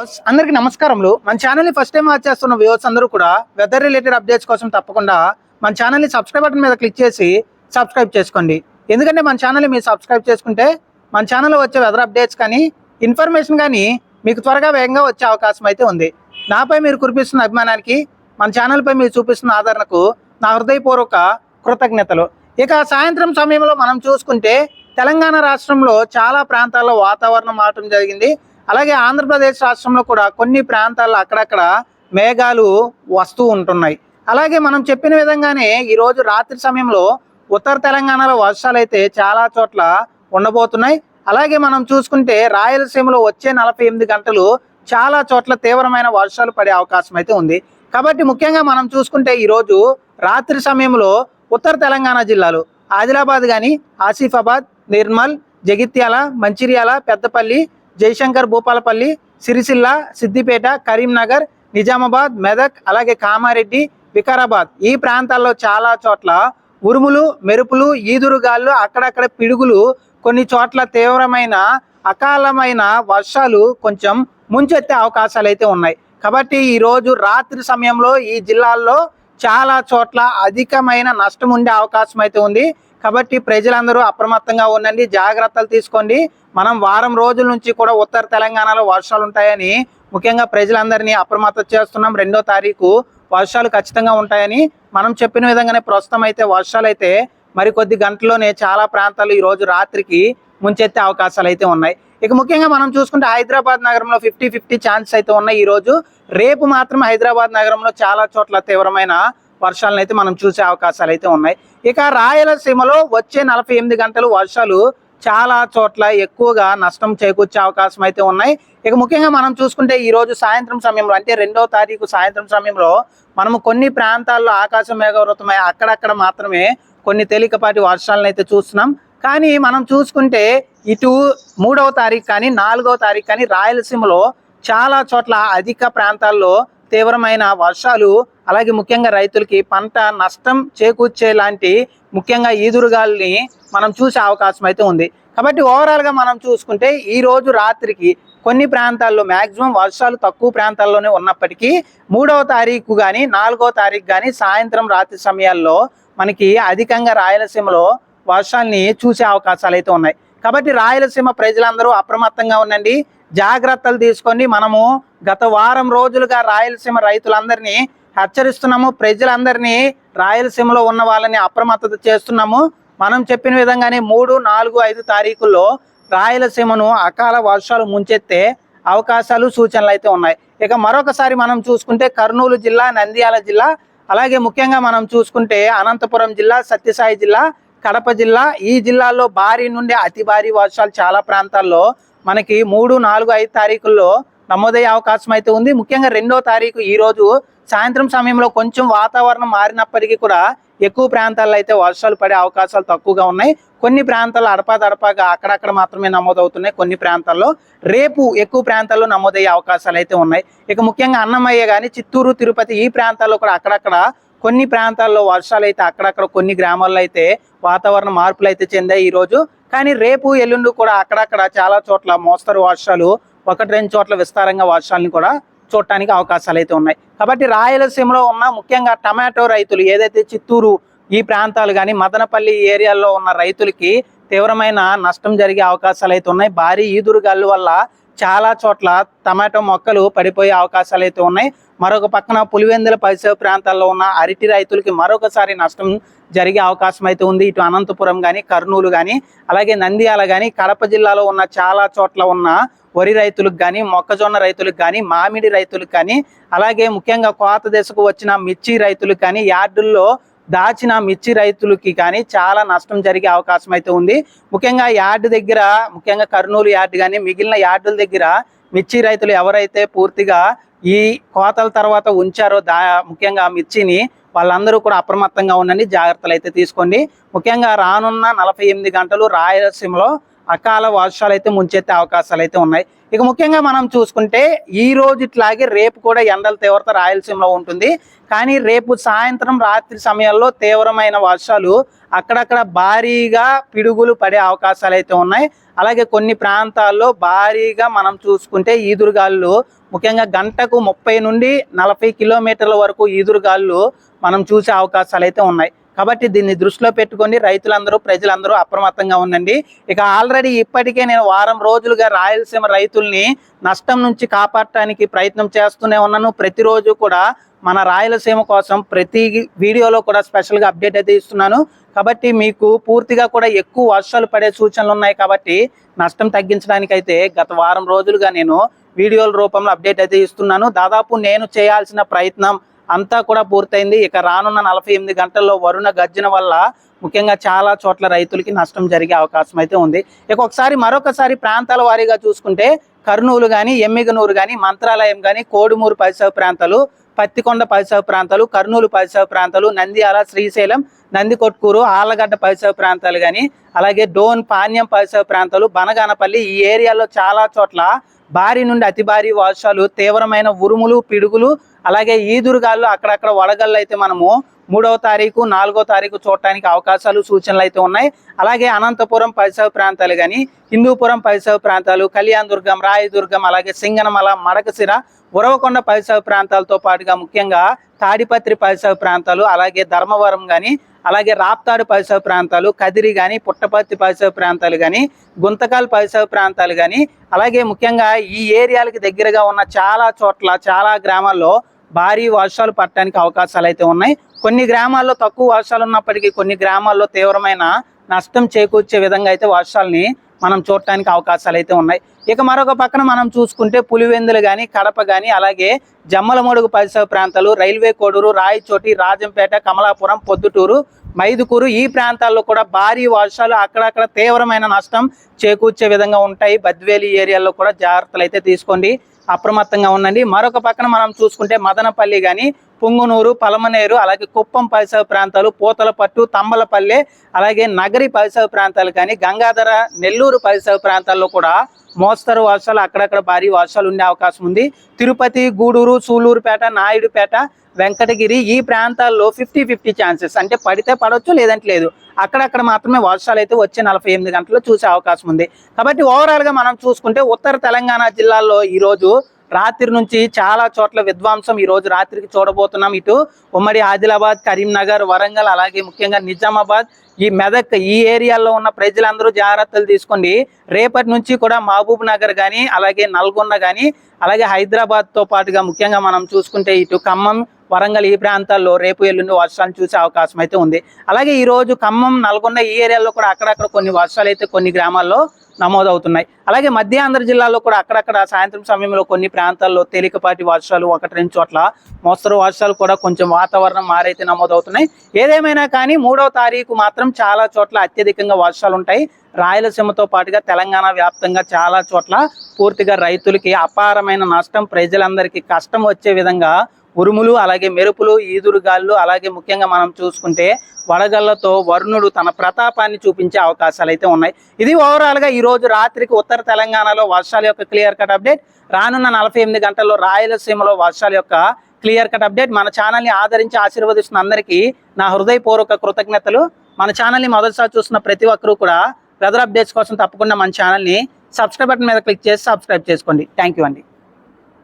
అందరికీ నమస్కారములు. మన ఛానల్ని ఫస్ట్ టైం వాచ్ చేస్తున్న వ్యూవర్స్ అందరూ కూడా వెదర్ రిలేటెడ్ అప్డేట్స్ కోసం తప్పకుండా మన ఛానల్ని సబ్స్క్రైబ్ బటన్ మీద క్లిక్ చేసి సబ్స్క్రైబ్ చేసుకోండి. ఎందుకంటే మన ఛానల్ని మీరు సబ్స్క్రైబ్ చేసుకుంటే మన ఛానల్లో వచ్చే వెదర్ అప్డేట్స్ కానీ ఇన్ఫర్మేషన్ కానీ మీకు త్వరగా వేగంగా వచ్చే అవకాశం అయితే ఉంది. నాపై మీరు కురిపిస్తున్న అభిమానానికి మన ఛానల్పై మీరు చూపిస్తున్న ఆదరణకు నా హృదయపూర్వక కృతజ్ఞతలు. ఇక సాయంత్రం సమయంలో మనం చూసుకుంటే తెలంగాణ రాష్ట్రంలో చాలా ప్రాంతాల్లో వాతావరణం మారటం జరిగింది. అలాగే ఆంధ్రప్రదేశ్ రాష్ట్రంలో కూడా కొన్ని ప్రాంతాల్లో అక్కడక్కడ మేఘాలు వస్తూ ఉంటున్నాయి. అలాగే మనం చెప్పిన విధంగానే ఈరోజు రాత్రి సమయంలో ఉత్తర తెలంగాణలో వర్షాలు అయితే చాలా చోట్ల ఉండబోతున్నాయి. అలాగే మనం చూసుకుంటే రాయలసీమలో వచ్చే నలభై ఎనిమిది గంటలు చాలా చోట్ల తీవ్రమైన వర్షాలు పడే అవకాశం అయితే ఉంది. కాబట్టి ముఖ్యంగా మనం చూసుకుంటే ఈరోజు రాత్రి సమయంలో ఉత్తర తెలంగాణ జిల్లాలు ఆదిలాబాద్ కానీ ఆసిఫాబాద్ నిర్మల్ జగిత్యాల మంచిర్యాల పెద్దపల్లి జయశంకర్ భూపాలపల్లి సిరిసిల్ల సిద్దిపేట కరీంనగర్ నిజామాబాద్ మెదక్ అలాగే కామారెడ్డి వికారాబాద్. ఈ ప్రాంతాల్లో చాలా చోట్ల ఉరుములు మెరుపులు ఈదురుగాళ్ళు అక్కడక్కడ పిడుగులు కొన్ని చోట్ల తీవ్రమైన అకాలమైన వర్షాలు కొంచెం ముంచెత్తే అవకాశాలు అయితే ఉన్నాయి. కాబట్టి ఈరోజు రాత్రి సమయంలో ఈ జిల్లాల్లో చాలా చోట్ల అధికమైన నష్టం ఉండే అవకాశం అయితే ఉంది. కాబట్టి ప్రజలందరూ అప్రమత్తంగా ఉండండి జాగ్రత్తలు తీసుకోండి. మనం వారం రోజుల నుంచి కూడా ఉత్తర తెలంగాణలో వర్షాలు ఉంటాయని ముఖ్యంగా ప్రజలందరినీ అప్రమత్తం చేస్తున్నాం. రెండో తారీఖు వర్షాలు ఖచ్చితంగా ఉంటాయని మనం చెప్పిన విధంగానే ప్రస్తుతం అయితే వర్షాలు అయితే మరికొద్ది గంటల్లోనే చాలా ప్రాంతాలు ఈరోజు రాత్రికి ముంచెత్తే అవకాశాలు అయితే ఉన్నాయి. ఇక ముఖ్యంగా మనం చూసుకుంటే హైదరాబాద్ నగరంలో ఫిఫ్టీ ఫిఫ్టీ ఛాన్స్ అయితే ఉన్నాయి ఈరోజు రేపు మాత్రం హైదరాబాద్ నగరంలో చాలా చోట్ల తీవ్రమైన వర్షాలను అయితే మనం చూసే అవకాశాలు అయితే ఉన్నాయి. ఇక రాయలసీమలో వచ్చే నలభై ఎనిమిది గంటలు వర్షాలు చాలా చోట్ల ఎక్కువగా నష్టం చేకూర్చే అవకాశం అయితే ఉన్నాయి. ఇక ముఖ్యంగా మనం చూసుకుంటే ఈ రోజు సాయంత్రం సమయంలో అంటే రెండో తారీఖు సాయంత్రం సమయంలో మనము కొన్ని ప్రాంతాల్లో ఆకాశం మేఘవృతమై అక్కడక్కడ మాత్రమే కొన్ని తేలికపాటి వర్షాలను అయితే చూస్తున్నాం. కానీ మనం చూసుకుంటే ఇటు మూడవ తారీఖు కానీ నాలుగవ తారీఖు కానీ రాయలసీమలో చాలా చోట్ల అధిక ప్రాంతాల్లో తీవ్రమైన వర్షాలు అలాగే ముఖ్యంగా రైతులకి పంట నష్టం చేకూర్చే లాంటి ముఖ్యంగా ఈదురుగాల్ని మనం చూసే అవకాశం అయితే ఉంది. కాబట్టి ఓవరాల్గా మనం చూసుకుంటే ఈ రోజు రాత్రికి కొన్ని ప్రాంతాల్లో మ్యాక్సిమం వర్షాలు తక్కువ ప్రాంతాల్లోనే ఉన్నప్పటికీ మూడవ తారీఖు కానీ నాలుగవ తారీఖు కానీ సాయంత్రం రాత్రి సమయాల్లో మనకి అధికంగా రాయలసీమలో వర్షాల్ని చూసే అవకాశాలు అయితే ఉన్నాయి. కాబట్టి రాయలసీమ ప్రజలందరూ అప్రమత్తంగా ఉండండి. జాగ్రత్తలు తీసుకొని మనము గత వారం రోజులుగా రాయలసీమ రైతులందరినీ హెచ్చరిస్తున్నాము. ప్రజలందరినీ రాయలసీమలో ఉన్న వాళ్ళని అప్రమత్తత చేస్తున్నాము. మనం చెప్పిన విధంగానే మూడు నాలుగు ఐదు తారీఖుల్లో రాయలసీమను అకాల వర్షాలు ముంచెత్తే అవకాశాలు సూచనలు అయితే ఉన్నాయి. ఇక మరొకసారి మనం చూసుకుంటే కర్నూలు జిల్లా నంద్యాల జిల్లా అలాగే ముఖ్యంగా మనం చూసుకుంటే అనంతపురం జిల్లా సత్యసాయి జిల్లా కడప జిల్లా. ఈ జిల్లాలో భారీ నుండి అతి భారీ వర్షాలు చాలా ప్రాంతాల్లో మనకి మూడు నాలుగు ఐదు తారీఖుల్లో నమోదయ్యే అవకాశం అయితే ఉంది. ముఖ్యంగా రెండో తారీఖు ఈరోజు సాయంత్రం సమయంలో కొంచెం వాతావరణం మారినప్పటికీ కూడా ఎక్కువ ప్రాంతాల్లో అయితే వర్షాలు పడే అవకాశాలు తక్కువగా ఉన్నాయి. కొన్ని ప్రాంతాల్లో అడపాదడపాగా అక్కడక్కడ మాత్రమే నమోదవుతున్నాయి. కొన్ని ప్రాంతాల్లో రేపు ఎక్కువ ప్రాంతాల్లో నమోదయ్యే అవకాశాలు అయితే ఉన్నాయి. ఇక ముఖ్యంగా అన్నమయ్య కానీ చిత్తూరు తిరుపతి ఈ ప్రాంతాల్లో కూడా అక్కడక్కడ కొన్ని ప్రాంతాల్లో వర్షాలు అయితే అక్కడక్కడ కొన్ని గ్రామాల్లో అయితే వాతావరణ మార్పులు అయితే చెందాయి ఈరోజు. కానీ రేపు ఎల్లుండి కూడా అక్కడక్కడ చాలా చోట్ల మోస్తరు వర్షాలు ఒకటి రెండు చోట్ల విస్తారంగా వర్షాలను కూడా చూడటానికి అవకాశాలు అయితే ఉన్నాయి. కాబట్టి రాయలసీమలో ఉన్న ముఖ్యంగా టమాటో రైతులు ఏదైతే చిత్తూరు ఈ ప్రాంతాలు కానీ మదనపల్లి ఏరియాల్లో ఉన్న రైతులకి తీవ్రమైన నష్టం జరిగే అవకాశాలు అయితే ఉన్నాయి. భారీ ఈదురుగాలు వల్ల చాలా చోట్ల టమాటో మొక్కలు పడిపోయే అవకాశాలు అయితే ఉన్నాయి. మరొక పక్కన పులివెందుల పరిసర ప్రాంతాల్లో ఉన్న అరటి రైతులకి మరొకసారి నష్టం జరిగే అవకాశం అయితే ఉంది. ఇటు అనంతపురం కానీ కర్నూలు కానీ అలాగే నంద్యాల కానీ కడప జిల్లాలో ఉన్న చాలా చోట్ల ఉన్న వరి రైతులకు కానీ మొక్కజొన్న రైతులకు కానీ మామిడి రైతులకు కానీ అలాగే ముఖ్యంగా కోత దశకు వచ్చిన మిర్చి రైతులకు కానీ యార్డుల్లో దాచిన మిర్చి రైతులకి కానీ చాలా నష్టం జరిగే అవకాశం అయితే ఉంది. ముఖ్యంగా యార్డు దగ్గర ముఖ్యంగా కర్నూలు యార్డు కానీ మిగిలిన యార్డుల దగ్గర మిర్చి రైతులు ఎవరైతే పూర్తిగా ఈ కోతల తర్వాత ఉంచారో దా ముఖ్యంగా మిర్చిని వాళ్ళందరూ కూడా అప్రమత్తంగా ఉండండి జాగ్రత్తలు అయితే తీసుకోండి. ముఖ్యంగా రానున్న నలభై ఎనిమిది గంటలు రాయలసీమలో అకాల వర్షాలు అయితే ముంచెత్తే అవకాశాలు అయితే ఉన్నాయి. ఇక ముఖ్యంగా మనం చూసుకుంటే ఈ రోజు ఇట్లాగే రేపు కూడా ఎండల తీవ్రత రాయలసీమలో ఉంటుంది. కానీ రేపు సాయంత్రం రాత్రి సమయాల్లో తీవ్రమైన వర్షాలు అక్కడక్కడ భారీగా పిడుగులు పడే అవకాశాలు అయితే ఉన్నాయి. అలాగే కొన్ని ప్రాంతాల్లో భారీగా మనం చూసుకుంటే ఈదురుగాళ్ళు ముఖ్యంగా గంటకు ముప్పై నుండి నలభై కిలోమీటర్ల వరకు ఈదురుగాళ్ళు మనం చూసే అవకాశాలు అయితే ఉన్నాయి. కాబట్టి దీన్ని దృష్టిలో పెట్టుకొని రైతులందరూ ప్రజలందరూ అప్రమత్తంగా ఉండండి. ఇక ఆల్రెడీ ఇప్పటికే నేను వారం రోజులుగా రాయలసీమ రైతుల్ని నష్టం నుంచి కాపాడటానికి ప్రయత్నం చేస్తూనే ఉన్నాను. ప్రతిరోజు కూడా మన రాయలసీమ కోసం ప్రతి వీడియోలో కూడా స్పెషల్గా అప్డేట్ అయితే ఇస్తున్నాను. కాబట్టి మీకు పూర్తిగా కూడా ఎక్కువ వర్షాలు పడే సూచనలు ఉన్నాయి కాబట్టి నష్టం తగ్గించడానికి అయితే గత వారం రోజులుగా నేను వీడియోల రూపంలో అప్డేట్ అయితే ఇస్తున్నాను. దాదాపు నేను చేయాల్సిన ప్రయత్నం అంతా కూడా పూర్తయింది. ఇక రానున్న నలభై ఎనిమిది గంటల్లో వరుణ గర్జన వల్ల ముఖ్యంగా చాలా చోట్ల రైతులకి నష్టం జరిగే అవకాశం అయితే ఉంది. ఇక ఒకసారి మరొకసారి ప్రాంతాల వారీగా చూసుకుంటే కర్నూలు కానీ ఎమ్మిగనూరు కానీ మంత్రాలయం కానీ కోడుమూరు పరిసర ప్రాంతాలు పత్తికొండ పరిసర ప్రాంతాలు కర్నూలు పరిసర ప్రాంతాలు నంద్యాల శ్రీశైలం నందికొట్కూరు ఆళ్ళగడ్డ పరిసర ప్రాంతాలు కానీ అలాగే డోన్ పాణ్యం పరిసర ప్రాంతాలు బనగానపల్లి ఈ ఏరియాలో చాలా చోట్ల భారీ నుండి అతి భారీ వర్షాలు తీవ్రమైన ఉరుములు పిడుగులు అలాగే ఈదురుగాళ్ళు అక్కడక్కడ వడగళ్ళు అయితే మనము మూడవ తారీఖు నాలుగో తారీఖు చూడటానికి అవకాశాలు సూచనలు అయితే ఉన్నాయి. అలాగే అనంతపురం పరిసర ప్రాంతాలు కానీ హిందూపురం పరిసర ప్రాంతాలు కళ్యాణ్ దుర్గం రాయదుర్గం అలాగే సింగనమల మడకసిర ఉరవకొండ పరిసర ప్రాంతాలతో పాటుగా ముఖ్యంగా తాడిపత్రి పరిసర ప్రాంతాలు అలాగే ధర్మవరం కానీ అలాగే రాప్తాడు పరిసర ప్రాంతాలు కదిరి కానీ పుట్టపర్తి పరిసర ప్రాంతాలు కానీ గుంతకాల్ పరిసర ప్రాంతాలు కానీ అలాగే ముఖ్యంగా ఈ ఏరియాలకి దగ్గరగా ఉన్న చాలా చోట్ల చాలా గ్రామాల్లో భారీ వర్షాలు పడటానికి అవకాశాలు అయితే ఉన్నాయి. కొన్ని గ్రామాల్లో తక్కువ వర్షాలు ఉన్నప్పటికీ కొన్ని గ్రామాల్లో తీవ్రమైన నష్టం చేకూర్చే విధంగా అయితే వర్షాలని మనం చూడటానికి అవకాశాలు అయితే ఉన్నాయి. ఇక మరొక పక్కన మనం చూసుకుంటే పులివెందులు కానీ కడప కానీ అలాగే జమ్మలమడుగు పరిసర ప్రాంతాలు రైల్వే కోడూరు రాయచోటి రాజంపేట కమలాపురం పొద్దుటూరు మైదుకూరు ఈ ప్రాంతాల్లో కూడా భారీ వర్షాలు అక్కడక్కడ తీవ్రమైన నష్టం చేకూర్చే విధంగా ఉంటాయి. బద్వేలి ఏరియాలో కూడా జాగ్రత్తలు అయితే తీసుకోండి. అప్రమత్తంగా ఉండండి. మరొక పక్కన మనం చూసుకుంటే మదనపల్లి కానీ పుంగునూరు పలమనేరు అలాగే కుప్పం పరిసర ప్రాంతాలు పూతలపట్టు తంబలపల్లె అలాగే నగరి పరిసర ప్రాంతాలు కానీ గంగాధర నెల్లూరు పరిసర ప్రాంతాల్లో కూడా మోస్తరు వర్షాలు అక్కడక్కడ భారీ వర్షాలు ఉండే అవకాశం ఉంది. తిరుపతి గూడూరు సూలూరుపేట నాయుడుపేట వెంకటగిరి ఈ ప్రాంతాల్లో ఫిఫ్టీ ఫిఫ్టీ ఛాన్సెస్ అంటే పడితే పడవచ్చు లేదంటే లేదు. అక్కడక్కడ మాత్రమే వర్షాలు అయితే వచ్చే నలభై ఎనిమిది గంటల్లో చూసే అవకాశం ఉంది. కాబట్టి ఓవరాల్గా మనం చూసుకుంటే ఉత్తర తెలంగాణ జిల్లాల్లో ఈ రోజు రాత్రి నుంచి చాలా చోట్ల విధ్వంసం ఈ రోజు రాత్రికి చూడబోతున్నాం. ఇటు ఉమ్మడి ఆదిలాబాద్ కరీంనగర్ వరంగల్ అలాగే ముఖ్యంగా నిజామాబాద్ ఈ మెదక్ ఈ ఏరియాలో ఉన్న ప్రజలందరూ జాగ్రత్తలు తీసుకోండి రేపటి నుంచి కూడా మహబూబ్ నగర్ కానీ అలాగే నల్గొండ కానీ అలాగే హైదరాబాద్తో పాటుగా ముఖ్యంగా మనం చూసుకుంటే ఇటు ఖమ్మం వరంగల్ ఈ ప్రాంతాల్లో రేపు ఎల్లుండి వర్షాలు చూసే అవకాశం అయితే ఉంది. అలాగే ఈరోజు ఖమ్మం నల్గొండ ఈ ఏరియాలో కూడా అక్కడక్కడ కొన్ని వర్షాలు అయితే కొన్ని గ్రామాల్లో నమోదవుతున్నాయి. అలాగే మధ్య ఆంధ్ర జిల్లాలో కూడా అక్కడక్కడ సాయంత్రం సమయంలో కొన్ని ప్రాంతాల్లో తేలికపాటి వర్షాలు ఒకటి రెండు చోట్ల మోస్తరు వర్షాలు కూడా కొంచెం వాతావరణం మారైతే నమోదవుతున్నాయి. ఏదేమైనా కానీ మూడవ తారీఖు మాత్రం చాలా చోట్ల అత్యధికంగా వర్షాలు ఉంటాయి రాయలసీమతో పాటుగా తెలంగాణ వ్యాప్తంగా చాలా చోట్ల పూర్తిగా రైతులకి అపారమైన నష్టం ప్రజలందరికీ కష్టం వచ్చే విధంగా ఉరుములు అలాగే మెరుపులు ఈదురుగాళ్ళు అలాగే ముఖ్యంగా మనం చూసుకుంటే వడగళ్ళతో వరుణుడు తన ప్రతాపాన్ని చూపించే అవకాశాలు అయితే ఉన్నాయి. ఇది ఓవరాల్గా ఈరోజు ఈ రోజు రాత్రికి ఉత్తర తెలంగాణలో వర్షాల యొక్క క్లియర్ కట్ అప్డేట్ రానున్న నలభై ఎనిమిది గంటల్లో రాయలసీమలో వర్షాల యొక్క క్లియర్ కట్ అప్డేట్ మన ఛానల్ని ఆదరించి ఆశీర్వదిస్తున్న అందరికీ నా హృదయపూర్వక కృతజ్ఞతలు. మన ఛానల్ని మొదటిసారి చూస్తున్న ప్రతి ఒక్కరూ కూడా వెదర్ అప్డేట్స్ కోసం తప్పకుండా మన ఛానల్ని సబ్స్క్రైబ్ బటన్ మీద క్లిక్ చేసి సబ్స్క్రైబ్ చేసుకోండి. థ్యాంక్ యూ అండి.